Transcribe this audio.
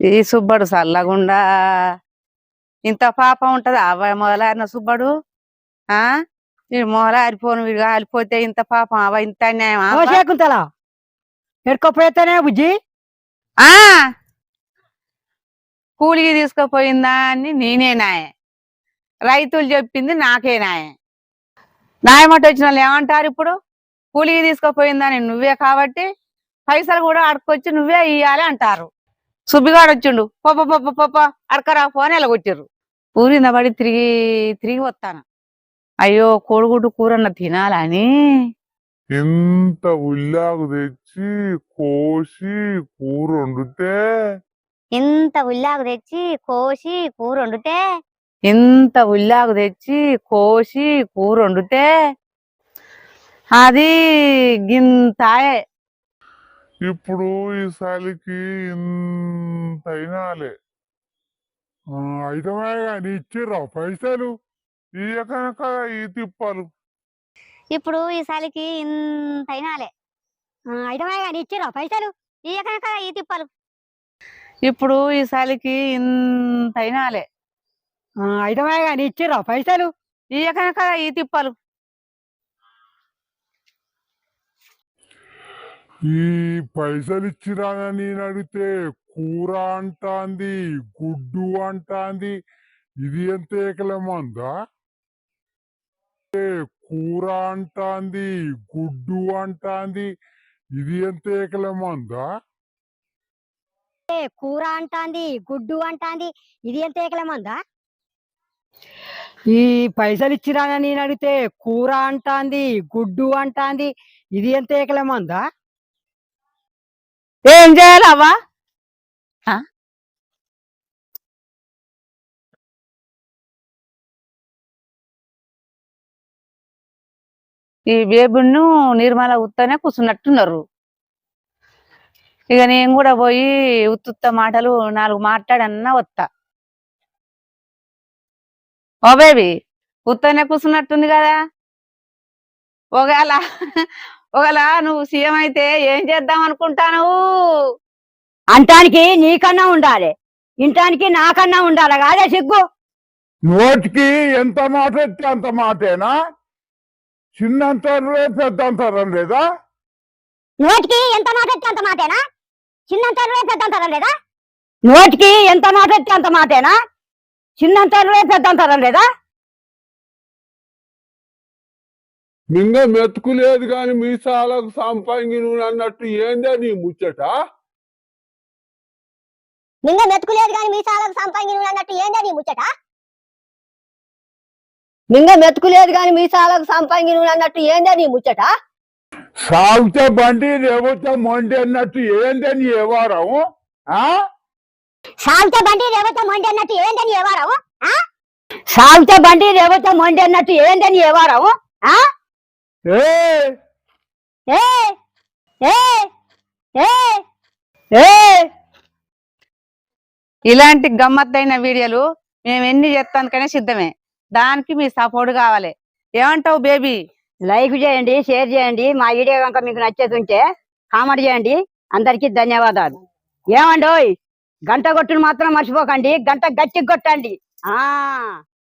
ఈ సుబ్బడు చల్లగుండా ఇంత పాపం ఉంటది. అవ్వ మొదలారిన సుబ్బడు ఆ? ఈ మొదలారిపోను వీడు కాలిపోతే ఇంత పాపం అవ ఇంత అన్యాయం ఓ శకుంతల ఎడుకోపోయేతేనే బుజ్జి? ఆ? కూలికి తీసుకుపోయిందా అని నేనే నాయ. రైతులు చెప్పింది నాకే నాయ. నాయమట వచ్చిన వాళ్ళు ఏమంటారు ఇప్పుడు? కూలికి తీసుకుపోయిందని నువ్వే కాబట్టి పైసలు కూడా అడకొచ్చి నువ్వే ఇయ్యాలి అంటారు. సుబ్బిగాడు వచ్చిండు. పొప్ప పొప్ప పొప్ప అడకరా ఫోన్ ఎలగొట్టిర్రు. ఊరింద పడి తిరిగి తిరిగి వస్తాను అయ్యో కోడిగుడ్డు కూరన్న తినాలని. ఇంత ఉల్లాకు తెచ్చి కోసి కూర వండితే? ఇంత ఉల్లాకు తెచ్చి కోసి కూర వండితే? ఇంత ఉల్లాకు తెచ్చి కోసి కూర వండితే? అది గింతాయే. ఇప్పుడు ఈ సాలికి ఇంత అయినాలే అయితమే కానీ ఇచ్చిర్రా పైసలు? ఇయ్య కనుక ఈ తిప్పాలు. ఇప్పుడు ఈ సాలికి ఇంత అయినాలే ఐదమే కానీ ఇచ్చిరా పైసలు? ఈ కనుక ఈ తిప్పలు. ఇప్పుడు ఈ చలికి ఇంత అయినాలే ఐదమే కానీ ఇచ్చిరా పైసలు? ఇయ్య కనుక ఈ తిప్పలు. ఈ పైసలు ఇచ్చిరానని నేను అడిగితే కూర అంటాంది గుడ్డు అంటాంది. ఇది ఎంత ఏకలమందా? ఏ కూర అంటాంది గుడ్డు అంటాంది. ఇది ఎంత ఏకలమందా? కూర అంటాంది గుడ్డు అంటాంది. ఇది ఎంత ఏకలమందా? ఈ పైసలు ఇచ్చిరానని నేను అడిగితే కూర అంటాంది గుడ్డు అంటాంది. ఇది ఎంత ఏకలమందా? ఏం చేయాలవ్వా ఆ? ఈ బేబును నిర్మల ఉత్తనే కూర్చున్నట్టున్నారు ఇక నేను కూడా పోయి ఉత్తుత్త మాటలు నాలుగు మాట్లాడన్నా వస్తా ఓ బేబీ ఉత్తనే కూర్చున్నట్టుంది కదా. ఒకవేళ ఒకవేళ నువ్వు సీఎం అయితే ఏం చేద్దాం అనుకుంటాను? అంటానికి నీకన్నా ఉండాలి. ఇంటానికి నాకన్నా ఉండాలి. కాదే సిగ్గు. నోటికి ఎంత మాట వస్తే అంత మాటేనా? చిన్నంతరం పెద్దంతరం లేదా? నోటికి ఎంత మాట వస్తే అంత మాటేనా? చిన్నంత పెద్దంతరం లేదా? నోటికి ఎంత మాట వస్తే అంత మాటేనా? చిన్నంత పెద్దంతరం లేదా మింగ మెతుకు లేదు? కాని మీసాలకు సంపంగి నువ్వు అన్నట్టు ఏందే నీ ముచ్చట? నిన్న మెతుకులేదు కానీ మీ సాలకు సంపాదించి నువ్వు అన్నట్టు ఏందా నీ ముచ్చట? నింగ మెతుకులేదు కానీ మీ సాలకు సంపాంగి నువ్వు అన్నట్టు ఏందే నీ ముచ్చట? సాగుతే బండి లేకపోతే మొండి అన్నట్టు ఏందే నీ వ్యవహారం? ఆ? సాగుతే బండి రేవతే మొండి అన్నట్టు ఏందా నీ వ్యవహారం? సాగితే బండి లేకపోతే మొండి అన్నట్టు ఏందే నీ వ్యవహారం? ఏ ఇలాంటి గమ్మత్తైన వీడియోలు మేము ఎన్ని చేస్తానికనే సిద్ధమే. దానికి మీ సపోర్ట్ కావాలి. ఏమంటావు బేబీ? లైక్ చేయండి షేర్ చేయండి. మా వీడియో కనుక మీకు నచ్చేస్తుంటే కామెంట్ చేయండి. అందరికీ ధన్యవాదాలు. ఏమండోయ్? గంట కొట్టును మాత్రం మర్చిపోకండి. గంట గట్టి కొట్టండి. ఆ.